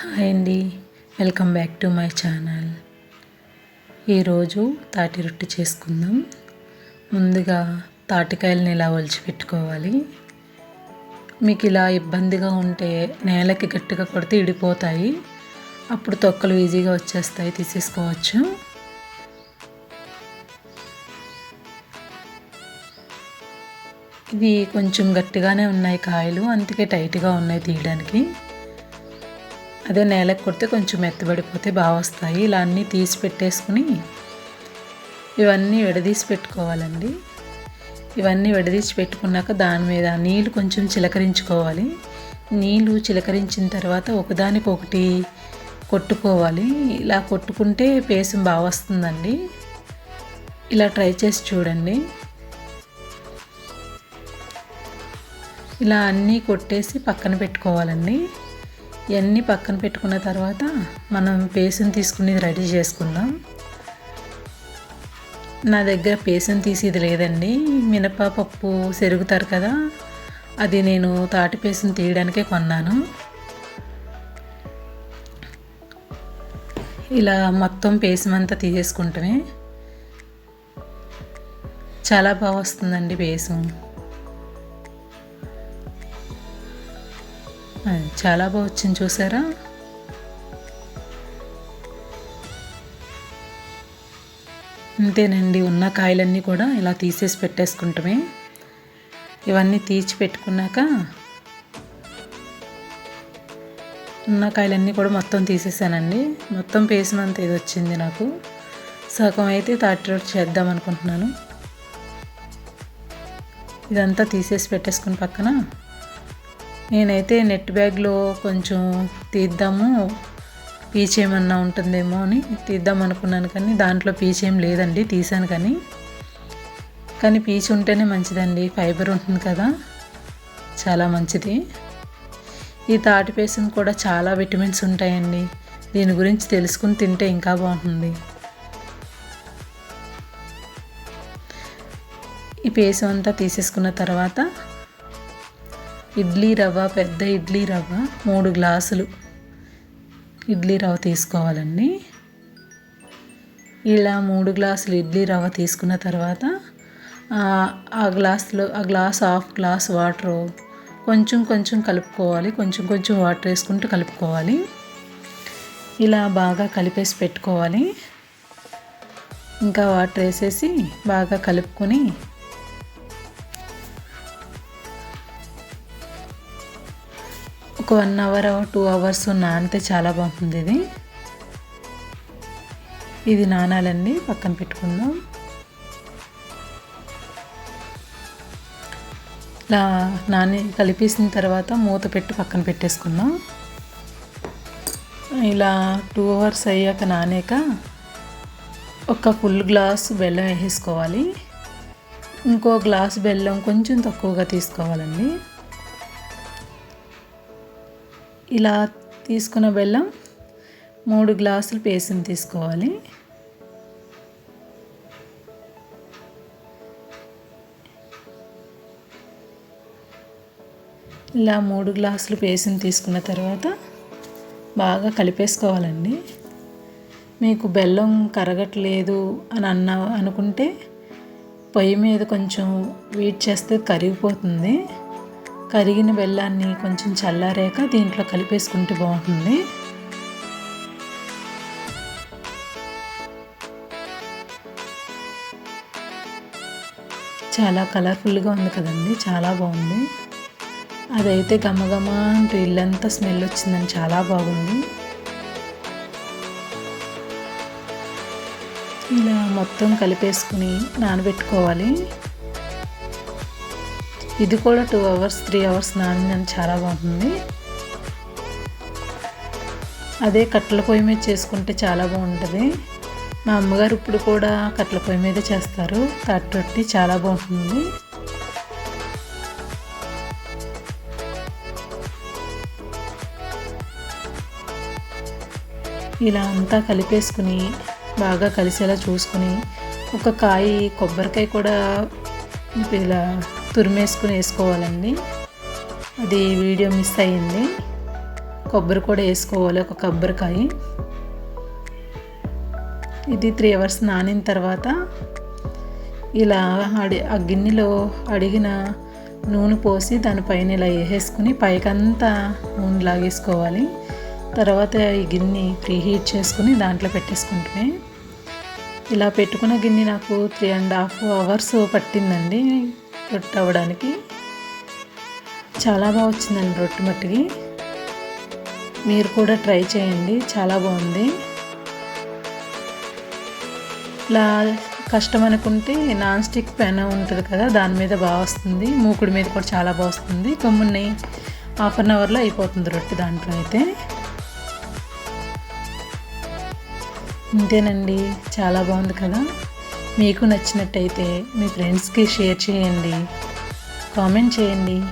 Hi అండి. Welcome back to my channel. ఈరోజు తాటి రొట్టె చేసుకుందాం. ముందుగా తాటికాయలని ఇలా ఒలిచి పెట్టుకోవాలి మీకు ఇలా ఇబ్బందిగా ఉంటే నేలకి గట్టిగా కొడితే ఇడిపోతాయి. అప్పుడు తొక్కలు ఈజీగా వచ్చేస్తాయి. తీసేసుకోవచ్చు. ఇవి కొంచెం గట్టిగానే ఉన్నాయి కాయలు. అందుకే టైట్గా ఉన్నాయి తీయడానికి. అదే నేలకు కొడితే కొంచెం మెత్తబడిపోతే బాగా వస్తాయి ఇలా అన్నీ తీసి పెట్టేసుకుని ఇవన్నీ విడదీసి పెట్టుకోవాలండి. ఇవన్నీ విడదీసి పెట్టుకున్నాక దాని మీద నీళ్ళు కొంచెం చిలకరించుకోవాలి. నీళ్ళు చిలకరించిన తర్వాత ఒకదానికొకటి కొట్టుకోవాలి. ఇలా కొట్టుకుంటే పేసం బాగా వస్తుందండి ఇలా ట్రై చేసి చూడండి. ఇలా అన్నీ కొట్టేసి పక్కన పెట్టుకోవాలండి. ఇవన్నీ పక్కన పెట్టుకున్న తర్వాత మనం బేసన్ తీసుకుని రెడీ చేసుకుందాం. నా దగ్గర పేసుని తీసేది లేదండి. మినపప్పు సెరుగుతారు కదా అది నేను తాటి పేసుని తీయడానికే కొన్నాను. ఇలా మొత్తం అంతా తీసేసుకుంటమే. చాలా బాగా వస్తుందండి బేసం చాలా బాగా వచ్చింది చూసారా? అంతేనండి ఉన్న కాయలన్నీ కూడా ఇలా తీసేసి పెట్టేసుకుంటమే. ఇవన్నీ తీసి పెట్టుకున్నాక ఉన్న కాయలన్నీ కూడా మొత్తం తీసేసానండి. మొత్తం పేసినంత ఇది వచ్చింది నాకు. సగం అయితే తాటి రోడ్ చేద్దాం అనుకుంటున్నాను. ఇదంతా తీసేసి పెట్టేసుకుని పక్కన నేనైతే నెట్ బ్యాగ్లో కొంచెం తీద్దాము. పీచ్ ఏమన్నా ఉంటుందేమో అని తీద్దాం అనుకున్నాను కానీ దాంట్లో పీచ్ ఏం లేదండి తీసాను కానీ. కానీ పీచ్ ఉంటేనే మంచిదండి ఫైబర్ ఉంటుంది కదా. చాలా మంచిది. ఈ తాటి పేసం కూడా చాలా విటమిన్స్ ఉంటాయండి. దీని గురించి తెలుసుకుని తింటే ఇంకా బాగుంటుంది. ఈ పేసం అంతా తీసేసుకున్న తర్వాత ఇడ్లీ రవ్వ పెద్ద ఇడ్లీ రవ్వ మూడు గ్లాసులు ఇడ్లీ రవ్వ తీసుకోవాలండి. ఇలా మూడు గ్లాసులు ఇడ్లీ రవ్వ తీసుకున్న తర్వాత ఆ గ్లాసులో ఆ గ్లాస్ హాఫ్ గ్లాస్ వాటర్ కొంచెం కొంచెం కలుపుకోవాలి. కొంచెం కొంచెం వాటర్ వేసుకుంటూ కలుపుకోవాలి. ఇలా బాగా కలిపేసి పెట్టుకోవాలి. ఇంకా వాటర్ వేసేసి బాగా కలుపుకొని ఒక వన్ అవర్ టూ అవర్స్ నానితే చాలా బాగుంటుంది ఇది. ఇది నానాలండి పక్కన పెట్టుకుందాం. ఇలా నాని కలిపేసిన తర్వాత మూత పెట్టి పక్కన పెట్టేసుకుందాం. ఇలా టూ అవర్స్ అయ్యాక నానాక ఒక ఫుల్ గ్లాస్ బెల్లం వేసేసుకోవాలి. ఇంకో గ్లాస్ బెల్లం కొంచెం తక్కువగా తీసుకోవాలండి. ఇలా తీసుకున్న బెల్లం మూడు గ్లాసులు పేసిన తీసుకోవాలి. ఇలా మూడు గ్లాసులు పేసిన తీసుకున్న తర్వాత బాగా కలిపేసుకోవాలండి. మీకు బెల్లం కరగట్లేదు అని అన్న అనుకుంటే పొయ్యి మీద కొంచెం వీట్ చేస్తే కరిగిపోతుంది. కరిగిన బెల్లాన్ని కొంచెం చల్లారాక దీంట్లో కలిపేసుకుంటే బాగుంటుంది. చాలా కలర్ఫుల్గా ఉంది కదండి చాలా బాగుంది. అదైతే గమగమ అంటే ఇల్లంతా స్మెల్ వచ్చిందని చాలా బాగుంది. ఇలా మొత్తం కలిపేసుకుని నానబెట్టుకోవాలి. ఇది కూడా టూ అవర్స్ త్రీ అవర్స్ నానిందని చాలా బాగుంటుంది. అదే కట్టెల పొయ్యి మీద చేసుకుంటే చాలా బాగుంటుంది. మా అమ్మగారు ఇప్పుడు కూడా కట్టెల పొయ్యి మీద చేస్తారు. రొట్టి చాలా బాగుంటుంది. ఇలా అంతా కలిపేసుకుని బాగా కలిసేలా చూసుకుని ఒక కాయ కొబ్బరికాయ కూడా ఇలా తురిమేసుకుని వేసుకోవాలండి. అది వీడియో మిస్ అయ్యింది. కొబ్బరి కూడా వేసుకోవాలి ఒక కొబ్బరికాయ. ఇది త్రీ అవర్స్ నానిన తర్వాత ఇలా అడి ఆ గిన్నెలో అడిగిన నూనె పోసి దానిపైన ఇలా వేసేసుకుని పైకంతా నూనె లాగేసుకోవాలి. తర్వాత ఈ గిన్నె ప్రీ హీట్ చేసుకుని దాంట్లో పెట్టేసుకుంటే ఇలా పెట్టుకున్న గిన్నె నాకు త్రీ అండ్ హాఫ్ అవర్స్ పట్టిందండి. రొట్టె అవ్వడానికి చాలా బాగా వచ్చిందండి రొట్టె మట్టికి మీరు కూడా ట్రై చేయండి చాలా బాగుంది. ఇలా కష్టం అనుకుంటే నాన్ స్టిక్ పెన్ ఉంటుంది కదా దాని మీద బాగా వస్తుంది. మూకుడి మీద కూడా చాలా బాగా వస్తుంది. కొమ్ముని హాఫ్ అన్ అవర్లో అయిపోతుంది రొట్టె దాంట్లో అయితే. ఇంతేనండి చాలా బాగుంది కదా. మీకు నచ్చినట్టయితే మీ ఫ్రెండ్స్కి షేర్ చేయండి. కామెంట్ చేయండి.